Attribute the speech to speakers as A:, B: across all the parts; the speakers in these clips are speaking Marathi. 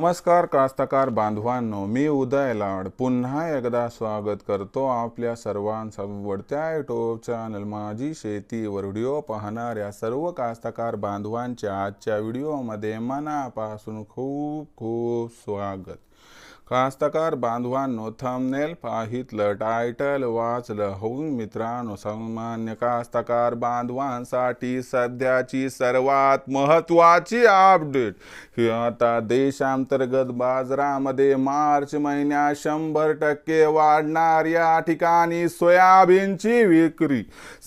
A: नमस्कार कास्तकार बांधवांनो मी उदय लाड. पुन्हा एकदा स्वागत करतो आपल्या सर्वांचा आवडत्या युट्यूब चॅनल माझी शेतीवर व्हिडिओ पाहणाऱ्या सर्व कास्तकार बांधवांच्या आजच्या व्हिडिओमध्ये मनापासून खूप खूप स्वागत. कास्तकार बांधवांनो थंबनेल पाहितलं टायटल वाचलं. होऊन मित्रांनो सामान्य कास्तकार बांधवांसाठी सध्याची सर्वात महत्त्वाची अपडेट ही आता देशांतर्गत बाजारामध्ये मार्च महिन्यात शंभर टक्के वाढणार या ठिकाणी सोयाबीनची विक्री.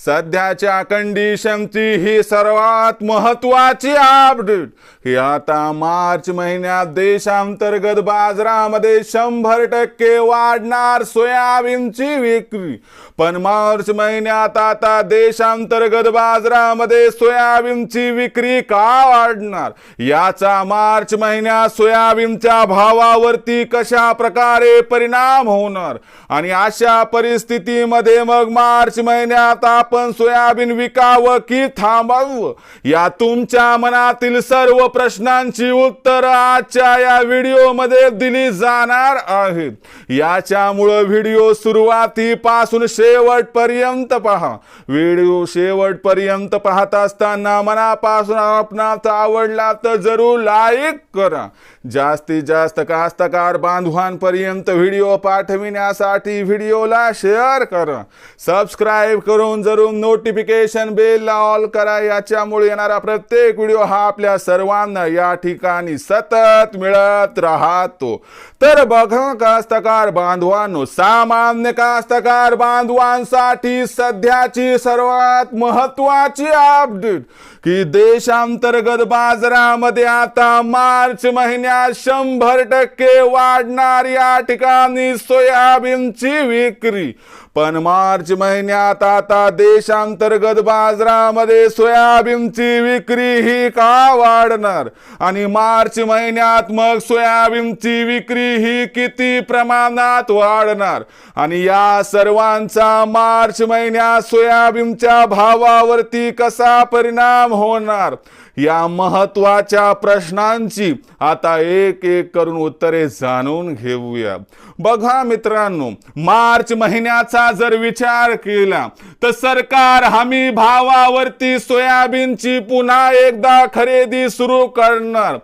A: सध्याच्या कंडिशनची ही सर्वात महत्त्वाची अपडेट ही आता मार्च महिन्यात देशांतर्गत बाजारामध्ये शंभर टक्के वाढणार सोयाबीनची विक्री. पण मार्च महिन्यात आता देशांतर्गत बाजारामध्ये सोयाबीनची विक्री का वाढणार? याचा मार्च महिन्यात सोयाबीनच्या भावावरती कशा प्रकारे परिणाम होणार? आणि अशा परिस्थितीमध्ये मग मार्च महिन्यात आपण सोयाबीन विकावं की थांबावं? या तुमच्या मनातील सर्व प्रश्नांची उत्तर आजच्या या व्हिडिओमध्ये दिली जा जाणार आहेत याच्यामुळं व्हिडिओ सुरुवातीपासून शेवटपर्यंत पहा. व्हिडिओ शेवटपर्यंत पाहत असताना मनापासून आपणास आवडला तर जरूर लाईक करा. जास्तीत जास्त कास्तकार बांधवांपर्यंत व्हिडिओ पाठविण्यासाठी व्हिडिओला शेअर करा. सबस्क्राईब करून जरूर नोटिफिकेशन बेलला ऑल करा. याच्यामुळे येणारा प्रत्येक व्हिडिओ हा आपल्या सर्वांना या ठिकाणी सतत मिळत राहतो. तर बघा कास्तकार बांधवांनो सामान्य कास्तकार बांधवांसाठी सध्याची सर्वात महत्वाची अपडेट की देशांतर्गत बाजारामध्ये आता मार्च महिन्यात शंभर टक्के वाढणार या ठिकाणी सोयाबीनची विक्री. पण मार्च महिन्यात आता देशांतर्गत बाजारामध्ये सोयाबीनची विक्री ही का वाढणार? आणि मार्च महिन्यात मग सोयाबीनची विक्री ही किती प्रमाणात वाढणार? आणि या सर्वांचा मार्च महिन्यात सोयाबीनच्या भावावरती कसा परिणाम होणार? या महत्त्वाच्या प्रश्नांची आता एक एक करून उत्तरे जाणून घेऊया. बघा मित्रांनो मार्च महिन्याचा जर विचार केला तर सरकार हमी भावावरती सोयाबीनची पुन्हा एकदा खरेदी सुरू करणार.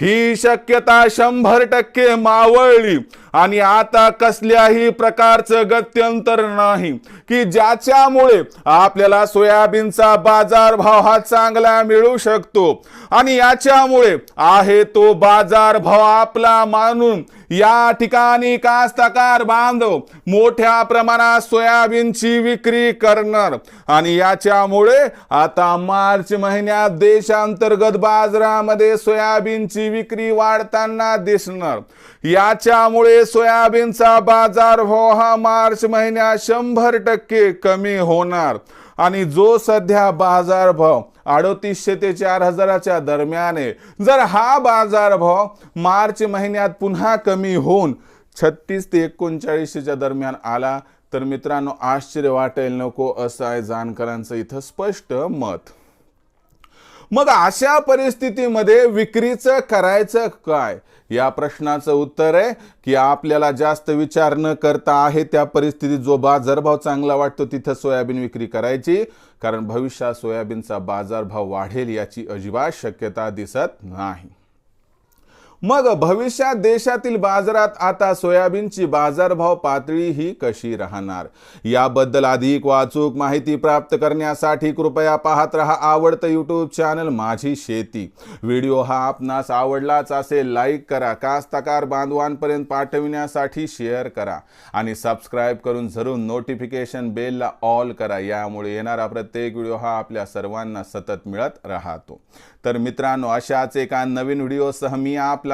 A: ही शक्यता शंभर टक्के मावळली. आणि आता कसल्याही प्रकारचं गत्यंतर नाही की ज्याच्यामुळे आपल्याला सोयाबीनचा बाजारभाव हा चांगला मिळू शकतो. आणि याच्यामुळे आहे तो बाजारभाव आपला मानून या ठिकाणी कास्तकार बांधव मोठ्या प्रमाणात सोयाबीनची विक्री करणार. आणि याच्यामुळे आता मार्च महिन्यात देशांतर्गत बाजारामध्ये सोयाबीनची विक्री वाढताना दिसणार. याच्यामुळे सोयाबीनचा बाजारभाव हो, हा मार्च महिन्यात शंभर टक्के कमी होणार. आणि जो सध्या बाजारभाव अडतीसशे ते चार हजाराच्या दरम्यान आहे जर हा बाजारभाव मार्च महिन्यात पुन्हा कमी होऊन छत्तीस ते एकोणचाळीसच्या दरम्यान आला तर मित्रांनो आश्चर्य वाटेल नको असं आहे जानकरांचं इथं स्पष्ट मत. मग अशा परिस्थितीमध्ये विक्रीचं करायचं काय? या प्रश्नाचं उत्तर आहे की आपल्याला जास्त विचार न करता आहे त्या परिस्थितीत जो बाजारभाव चांगला वाटतो तिथं सोयाबीन विक्री करायची. कारण भविष्यात सोयाबीनचा बाजारभाव वाढेल याची अजिबात शक्यता दिसत नाही. मग भविष्यात देशातील बाजारात आता सोयाबीनची बाजारभाव पातळी ही कशी राहणार? याबद्दल अधिक वाचूक माहिती प्राप्त करण्यासाठी कृपया पाहत रहा आवडतं यूट्यूब चॅनल माझी शेती. व्हिडिओ हा आपणास आवडलाच असेल लाईक करा. कास्तकार बांधवांपर्यंत पाठविण्यासाठी शेअर करा आणि सबस्क्राईब करून जरूर नोटिफिकेशन बेलला ऑल करा. यामुळे येणारा प्रत्येक व्हिडिओ हा आपल्या सर्वांना सतत मिळत राहतो. तर मित्रांनो अशाच एका नवीन व्हिडिओसह मी आपला